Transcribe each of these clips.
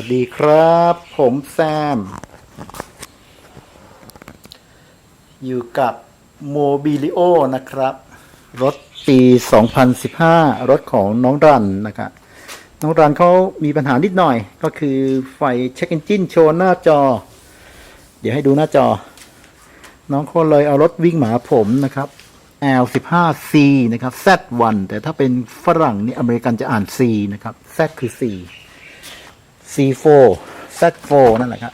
วัสดีครับ ผมแซม อยู่กับโมบิลิโอนะครับ รถปี 2015 รถของน้องรันนะครับน้องรันเขามีปัญหานิดหน่อย ก็คือไฟเช็คเอนจินโชว์หน้าจอ เดี๋ยวให้ดูหน้าจอ น้องเขาเลยเอารถวิ่งหมาผมนะครับ L15C นะครับ Z1 แต่ถ้าเป็นฝรั่งนี่อเมริกันจะอ่าน C นะครับ Z คือ C C4 Z4 นั่นแหละครับ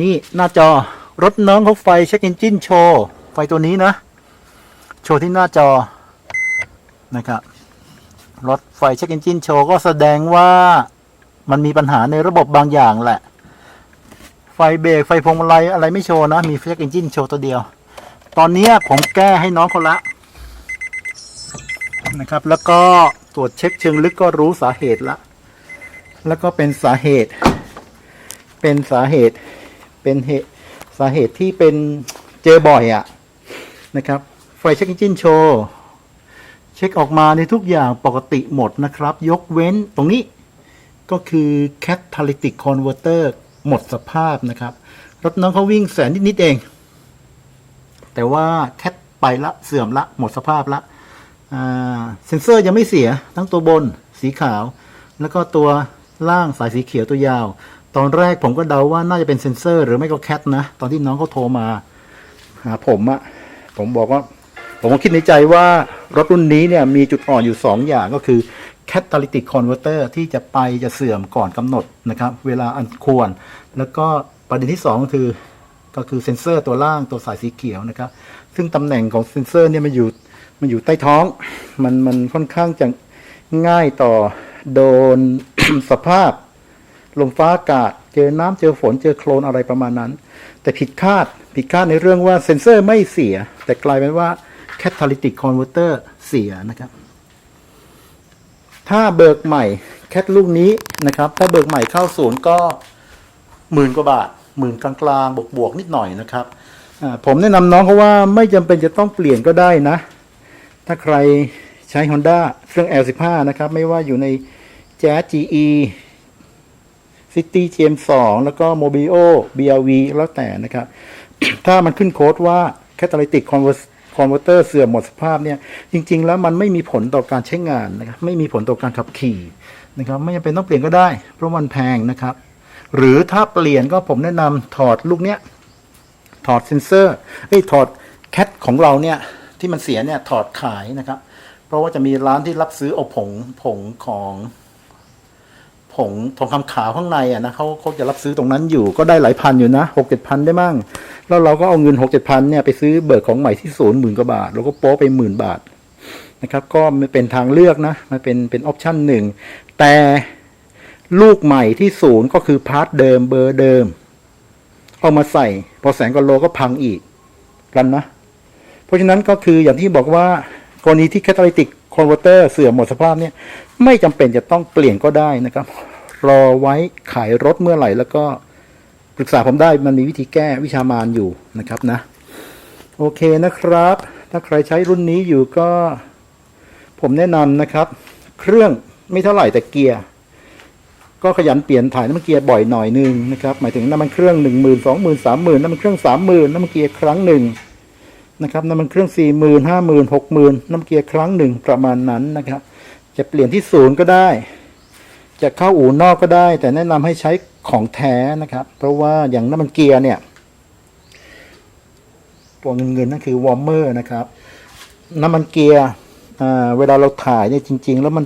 นี่หน้าจอรถน้องเขาไฟเช็คเอนจินโชว์ไฟตัวนี้นะ โชว์ที่หน้าจอนะครับรถไฟเช็คเอนจินโชว์ก็แสดงว่ามันมีปัญหาในระบบบางอย่างแหละ ไฟเบรกไฟพวงมาลัยอะไรไม่โชว์นะ มีเช็คเอนจินโชว์ตัวเดียว ตอนนี้ผมแก้ให้น้องคนละนะครับ แล้วก็ตรวจเช็คเชิงลึกก็รู้สาเหตุละ แล้วก็เป็นสาเหตุ เป็นสาเหตุ เป็นเหตุสาเหตุที่เป็นเจอบ่อยอะนะครับ ไฟเช็คอินจินโชว์เช็คออกมาในทุกอย่างปกติหมดนะครับ ยกเว้นตรงนี้ก็คือ catalytic converter หมดสภาพนะครับ รถน้องเขาวิ่งแสนนิด ๆ เอง แต่ว่าแคทไปละเสื่อมละ หมดสภาพละอ่าเซนเซอร์ยังไม่เสียทั้งตัวบนสีขาว แล้วก็ตัว ล่างสายสีเขียวตัวยาว ตอนแรกผมก็เดาว่าน่าจะเป็นเซ็นเซอร์ หรือไม่ก็แคทนะ ตอนที่น้องเขาโทรมาหาผมอะผมบอกว่า ผมก็คิดในใจว่ารถรุ่นนี้เนี่ยมีจุดอ่อนอยู่ 2 อย่างก็คือ catalytic converter ที่จะไปจะเสื่อมก่อนกำหนดนะครับ เวลาอันควร แล้วก็ประเด็นที่2ก็คือก็คือเซ็นเซอร์ตัวล่างตัวสายสีเขียวนะครับ ซึ่งตำแหน่งของเซ็นเซอร์เนี่ยมันอยู่มันอยู่ใต้ท้อง มันมันค่อนข้างจะง่ายต่อโดน สภาพ ลมฟ้าอากาศ เจอน้ำเจอฝนเจอโคลนอะไรประมาณนั้น แต่ผิดคาดผิดคาดในเรื่องว่าเซ็นเซอร์ไม่เสีย แต่กลายเป็นว่า catalytic converter เสียนะครับ ถ้าเบิกใหม่แคทลูกนี้นะครับ ถ้าเบิกใหม่เข้าศูนย์ก็หมื่นกว่าบาทหมื่นกลางๆบวกๆนิดหน่อยนะครับผมแนะนำน้องเขาว่าไม่จำเป็นจะต้องเปลี่ยนก็ได้นะ ถ้าใครใช้ Honda เครื่อง L15 นะครับ ไม่ว่าอยู่ใน Jazz GE City GM2 แล้วก็ Mobio BRV แล้วแต่นะครับ ถ้ามันขึ้นโค้ดว่า Catalytic Conver- Converter เสื่อมหมดสภาพเนี่ย จริง ๆ แล้วมันไม่มีผลต่อการใช้งานนะครับ ไม่มีผลต่อการขับขี่นะครับ ไม่จำเป็นต้องเปลี่ยนก็ได้ เพราะมันแพงนะครับ หรือถ้าเปลี่ยนก็ผมแนะนำถอดลูกเนี้ย ถอดเซนเซอร์เอ้ยถอดแคทของเราเนี่ย ที่มันเสียเนี่ยถอดขายนะครับ เพราะว่าจะมีร้านที่รับซื้อเอาผงผงของ ผงทองคำขาวข้างในอะนะเขาเขาจะรับซื้อตรงนั้นอยู่ก็ได้หลายพันอยู่นะหกเจ็ดพันได้มั่งแล้วเราก็เอาเงินหกเจ็ดพันเนี่ยไปซื้อเบิกของใหม่ที่ศูนย์หมื่นกว่าบาทแล้วก็โป๊ไปหมื่นบาทนะครับก็มันเป็นทางเลือกนะมันเป็นเป็นออปชั่นหนึ่งแต่ลูกใหม่ที่ศูนย์ก็คือพาร์ทเดิมเบอร์เดิม เอามาใส่ พอแสงกว่าโลก็พังอีกกันนะ เพราะฉะนั้นก็คืออย่างที่บอกว่ากรณีที่แคตาลิติก catalytic converter เสื่อมหมดสภาพเนี่ยไม่จำเป็นจะต้องเปลี่ยนก็ได้นะครับ รอไว้ขายรถเมื่อไหร่ แล้วก็ปรึกษาผมได้มันมีวิธีแก้วิชามานอยู่นะครับนะ โอเคนะครับ ถ้าใครใช้รุ่นนี้อยู่ก็ ผมแนะนำนะครับ เครื่องไม่เท่าไหร่แต่เกียร์ก็ขยันเปลี่ยนถ่ายน้ำมันเกียร์บ่อยหน่อยหนึงนะครับหมายถึงน้ำมันเครื่องหนึ่งหมื่นสองหมื่นสามหมื่นน้ำมันเครื่องสามหมื่นน้ำมันเกียร์ครั้งหนึ่ง นะครับน้ำมันเครื่องสี่หมื่นห้าหมื่นหกหมื่นน้ำเกียร์ครั้งหนึ่งประมาณนั้นนะครับ จะเปลี่ยนที่ศูนย์ก็ได้ จะเข้าอู่นอกก็ได้ แต่แนะนำให้ใช้ของแท้นะครับ เพราะว่าอย่างน้ำมันเกียร์เนี่ย ตัวเงินเงินนั่นคือวอร์มเมอร์นะครับ น้ำมันเกียร์เวลาเราถ่ายเนี่ยจริง ๆ แล้วมัน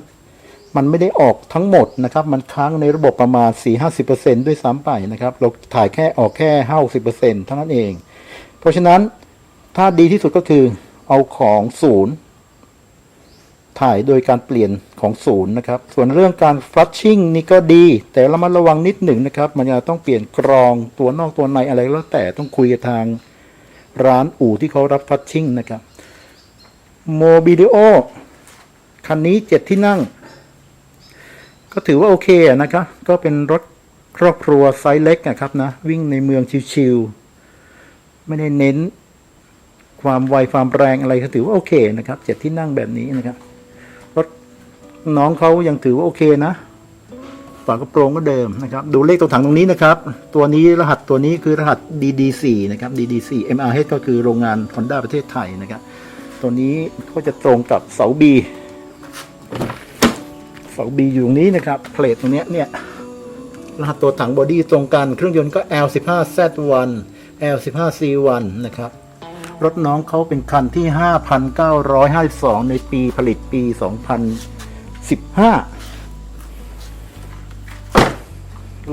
มันไม่ได้ออกทั้งหมดนะครับ มันค้างในระบบประมาณ 4-50%ด้วยซ้ำไปนะครับ เราถ่ายแค่ออกแค่ 50%เท่านั้นเอง เพราะฉะนั้น ถ้าดีที่สุดก็คือเอาของศูนย์ถ่ายโดยการเปลี่ยนของศูนย์นะครับ ส่วนเรื่องการฟลัชชิ่งนี่ก็ดี แต่ระมัดระวังนิดหนึ่งนะครับ มันจะต้องเปลี่ยนกรองตัวนอกตัวในอะไรแล้วแต่ต้องคุยกับทางร้านอู่ที่เขารับฟลัชชิ่งนะครับโมบิลิโอคันนี้เจ็ดที่นั่ง ก็ถือว่าโอเคนะครับ ก็เป็นรถครอบครัวไซส์เล็กนะครับนะ วิ่งในเมืองชิวๆไม่ได้เน้น ความไวความแรงอะไรก็ถือว่าโอเคนะครับเจ็ดที่นั่งแบบนี้นะครับรถน้องเขายังถือว่าโอเคนะฝากระโปรงก็เดิมนะครับ ดูเลขตัวถังตรงนี้นะครับ ตัวนี้รหัสตัวนี้คือรหัส DD4 นะครับ DD4 MRH ก็คือโรงงาน Honda ประเทศไทยนะครับ ตัวนี้ก็จะตรงกับเสา B เสา B อยู่ตรงนี้นะครับ เพลทตรงนี้เนี่ยรหัสตัวถังบอดี้ตรงกัน เครื่องยนต์ก็ L15Z1 L15C1 นะครับ รถน้องเขาเป็นคันที่ 5,952 ในปีผลิตปี 2015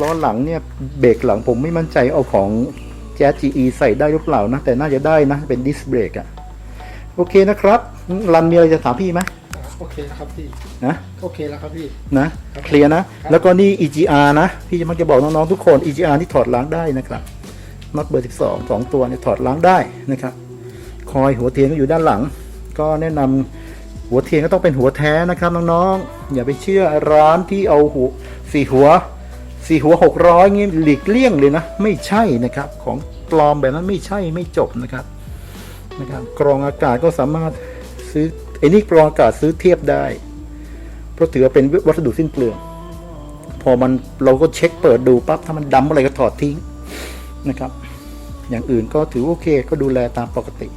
ล้อหลังเนี่ย เบรกหลังผมไม่มั่นใจเอาของ Jazz GE ใส่ได้หรือเปล่านะ แต่น่าจะได้นะ เป็นดิสเบรกอะโอเคนะครับ รันมีอะไรจะถามพี่ไหมโอเคแล้วครับพี่นะโอเคแล้วครับพี่นะเคลียร์นะ แล้วก็นี่ EGR นะ พี่จะมักจะบอกน้อง ๆ ทุกคน EGR ที่ถอดล้างได้นะครับน็อตเบอร์ 12 2 ตัวเนี่ยถอดล้างได้นะครับ คอยหัวเทียนก็อยู่ด้านหลัง ก็แนะนำหัวเทียนก็ต้องเป็นหัวแท้นะครับน้องๆอย่าไปเชื่อร้านที่เอาหัวสี่หัวสี่หัวหกร้อยงี้หลีกเลี่ยงเลยนะ ไม่ใช่นะครับ ของปลอมแบบนั้นไม่ใช่ไม่จบนะครับนะครับกรองอากาศก็สามารถซื้อไอ้นี่กรองอากาศซื้อเทียบได้ เพราะถือว่าเป็นวัสดุสิ้นเปลืองพอมันเราก็เช็คเปิดดูปั๊บถ้ามันดำอะไรก็ถอดทิ้งนะครับ อย่างอื่นก็ถือโอเคก็ดูแลตามปกติ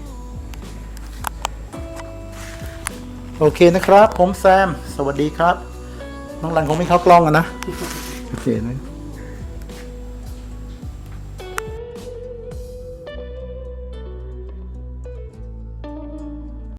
โอเคนะครับ ผมแซม สวัสดีครับ น้องรันคงไม่เข้ากล้องอะนะ โอเคนะ